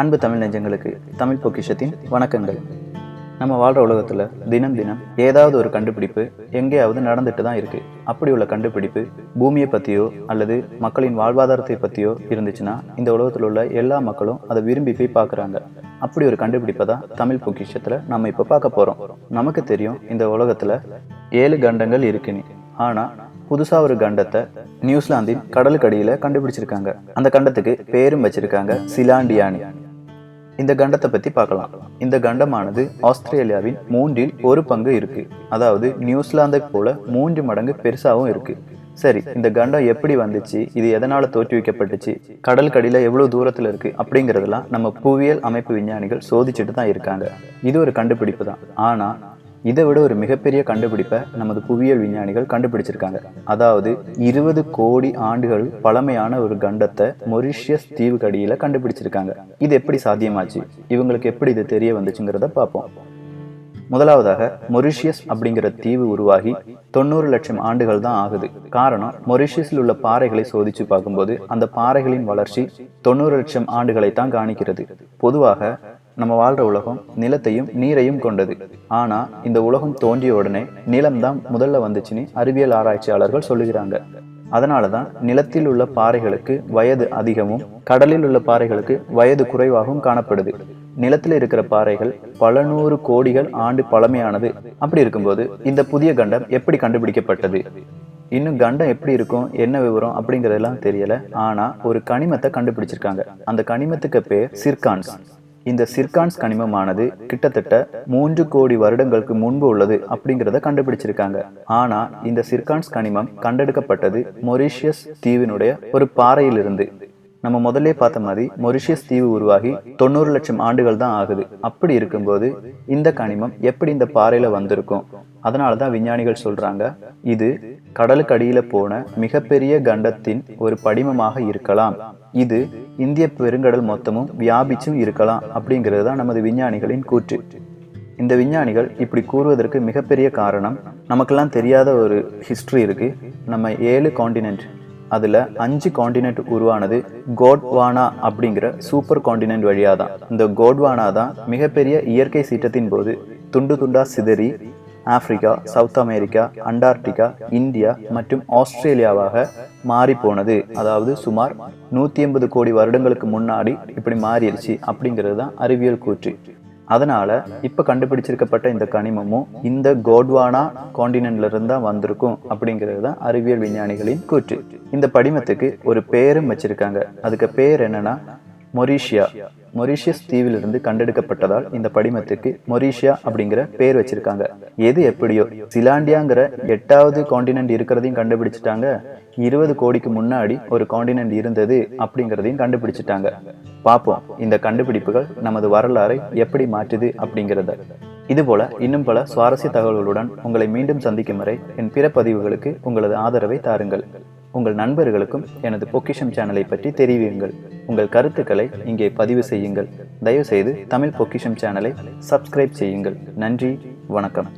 அன்பு தமிழ் நெஞ்சங்களுக்கு தமிழ் பொக்கிஷத்தின் வணக்கங்கள். நம்ம வாழ்கிற உலகத்தில் தினம் தினம் ஏதாவது ஒரு கண்டுபிடிப்பு எங்கேயாவது நடந்துட்டு தான் இருக்குது அப்படி உள்ள கண்டுபிடிப்பு பூமியை பற்றியோ அல்லது மக்களின் வாழ்வாதாரத்தை பற்றியோ இருந்துச்சுன்னா இந்த உலகத்தில் உள்ள எல்லா மக்களும் அதை விரும்பி போய் பார்க்குறாங்க. அப்படி ஒரு கண்டுபிடிப்பை தான் தமிழ் பொக்கிஷத்தில் நம்ம இப்போ பார்க்க போகிறோம் நமக்கு தெரியும் இந்த உலகத்தில் ஏழு கண்டங்கள் இருக்குன்னு. ஆனால் புதுசாக ஒரு கண்டத்தை நியூசிலாந்தின் கடலுக்கடியில் கண்டுபிடிச்சிருக்காங்க. அந்த கண்டத்துக்கு பேரும் வச்சிருக்காங்க சிலாண்டியானி இந்த கண்டத்தை பத்தி பார்க்கலாம். இந்த கண்டமானது ஆஸ்திரேலியாவின் மூன்றில் ஒரு பங்கு இருக்கு. அதாவது நியூசிலாந்தை போல மூன்று மடங்கு பெருசாவும் இருக்கு. சரி இந்த கண்டம் எப்படி வந்துச்சு? இது எதனால தோற்றுவிக்கப்பட்டுச்சு கடலுக்கடியில எவ்வளவு தூரத்துல இருக்கு? அப்படிங்கறதெல்லாம் நம்ம புவியியல் அமைப்பு விஞ்ஞானிகள் சோதிச்சுட்டு தான் இருக்காங்க. இது ஒரு கண்டுபிடிப்பு தான். ஆனா இதை விட ஒரு மிகப்பெரிய கண்டுபிடிப்பை நமது புவியியல் விஞ்ஞானிகள் கண்டுபிடிச்சிருக்காங்க. அதாவது இருபது கோடி ஆண்டுகள் பழமையான ஒரு கண்டத்தை மொரிஷியஸ் தீவுக்கடியில கண்டுபிடிச்சிருக்காங்க. இது எப்படி சாத்தியமாச்சு? இவங்களுக்கு எப்படி இது தெரிய வந்துச்சுங்கிறத பார்ப்போம். முதலாவதாக மொரிஷியஸ் அப்படிங்கிற தீவு உருவாகி தொண்ணூறு லட்சம் ஆண்டுகள் தான் ஆகுது. காரணம் மொரிஷியஸில் உள்ள பாறைகளை சோதிச்சு பார்க்கும்போது அந்த பாறைகளின் வளர்ச்சி தொண்ணூறு லட்சம் ஆண்டுகளை தான் காணிக்கிறது. பொதுவாக நம்ம வாழ்ற உலகம் நிலத்தையும் நீரையும் கொண்டது. ஆனா இந்த உலகம் தோன்றிய உடனே நிலம்தான் முதல்ல வந்துச்சுன்னு அறிவியல் ஆராய்ச்சியாளர்கள் சொல்லுகிறாங்க. அதனால தான் நிலத்தில் உள்ள பாறைகளுக்கு வயது அதிகமும் கடலில் உள்ள பாறைகளுக்கு வயது குறைவாகவும் காணப்படுது. நிலத்தில் இருக்கிற பாறைகள் பல நூறு கோடிகள் ஆண்டு பழமையானது. அப்படி இருக்கும்போது இந்த புதிய கண்டம் எப்படி கண்டுபிடிக்கப்பட்டது? இன்னும் கண்டம் எப்படி இருக்கும் என்ன விவரம் அப்படிங்கறதெல்லாம் தெரியல. ஆனா ஒரு கனிமத்தை கண்டுபிடிச்சிருக்காங்க. அந்த கனிமத்துக்கு பேர் சிர்கான்ஸ். இந்த சிர்கான்ஸ் கனிமமானது கிட்டத்தட்ட மூன்று கோடி வருடங்களுக்கு முன்பு உள்ளது அப்படிங்கிறத கண்டுபிடிச்சிருக்காங்க. ஆனா இந்த சிர்கான்ஸ் கனிமம் கண்டெடுக்கப்பட்டது மொரிஷியஸ் தீவினுடைய ஒரு பாறையிலிருந்து. நம்ம முதல்ல பார்த்த மாதிரி மொரிஷியஸ் தீவு உருவாகி தொண்ணூறு லட்சம் ஆண்டுகள் தான் ஆகுது. அப்படி இருக்கும்போது இந்த கனிமம் எப்படி இந்த பாறையில வந்திருக்கும்? அதனால தான் விஞ்ஞானிகள் சொல்றாங்க இது கடலுக்கு அடியில போன மிகப்பெரிய கண்டத்தின் ஒரு படிமமாக இருக்கலாம். இது இந்திய பெருங்கடல் மொத்தமும் வியாபிச்சும் இருக்கலாம் அப்படிங்கிறது தான் நமது விஞ்ஞானிகளின் கூற்று. இந்த விஞ்ஞானிகள் இப்படி கூறுவதற்கு மிகப்பெரிய காரணம் நமக்கெல்லாம் தெரியாத ஒரு ஹிஸ்ட்ரி இருக்கு. நம்ம ஏழு காண்டினென்ட் அதில் அஞ்சு காண்டினென்ட் உருவானது கோட்வானா அப்படிங்கிற சூப்பர் காண்டினென்ட் வழியாக தான் இந்த கோட்வானா தான் மிகப்பெரிய இயற்கை சீற்றத்தின் போது துண்டு துண்டா சிதறி Africa south America Antarctica India மற்றும் ஆஸ்திரேலியாவாக மாறி போனது. அதாவது சுமார் நூற்றி எண்பது கோடி வருடங்களுக்கு முன்னாடி இப்படி மாறிடுச்சு அப்படிங்கிறது தான் அறிவியல் கூற்று. அதனால இப்போ கண்டுபிடிச்சிருக்கப்பட்ட இந்த கனிமமும் இந்த கோட்வானா காண்டினென்ட்ல இருந்தா வந்திருக்கும் அப்படிங்கிறது தான் அறிவியல் விஞ்ஞானிகளின் கூற்று. இந்த படிமத்துக்கு ஒரு பேரும் வச்சிருக்காங்க. அதுக்கு பேர் என்னன்னா மொரீஷியா. மொரீஷியஸ் தீவிலிருந்து கண்டெடுக்கப்பட்டதால் இந்த படிமத்துக்கு மொரீஷியா அப்படிங்கிற பேர் வச்சிருக்காங்க. எது எப்படியோ சிலாண்டியாங்கிற எட்டாவது காண்டினென்ட் இருக்கிறதையும் கண்டுபிடிச்சிட்டாங்க. இருபது கோடிக்கு முன்னாடி ஒரு காண்டினென்ட் இருந்தது அப்படிங்கிறதையும் கண்டுபிடிச்சிட்டாங்க. பார்ப்போம் இந்த கண்டுபிடிப்புகள் நமது வரலாறை எப்படி மாற்றுது அப்படிங்கிறத. இதுபோல இன்னும் பல சுவாரஸ்ய தகவல்களுடன் உங்களை மீண்டும் சந்திக்கும் வரை என் பிற பதிவுகளுக்கு உங்களது ஆதரவை தாருங்கள். உங்கள் நண்பர்களுக்கும் எனது பொக்கிஷம் சேனலை பற்றி தெரிவியுங்கள். உங்கள் கருத்துக்களை இங்கே பதிவு செய்யுங்கள். தயவுசெய்து தமிழ் பொக்கிஷம் சேனலை சப்ஸ்கிரைப் செய்யுங்கள். நன்றி வணக்கம்.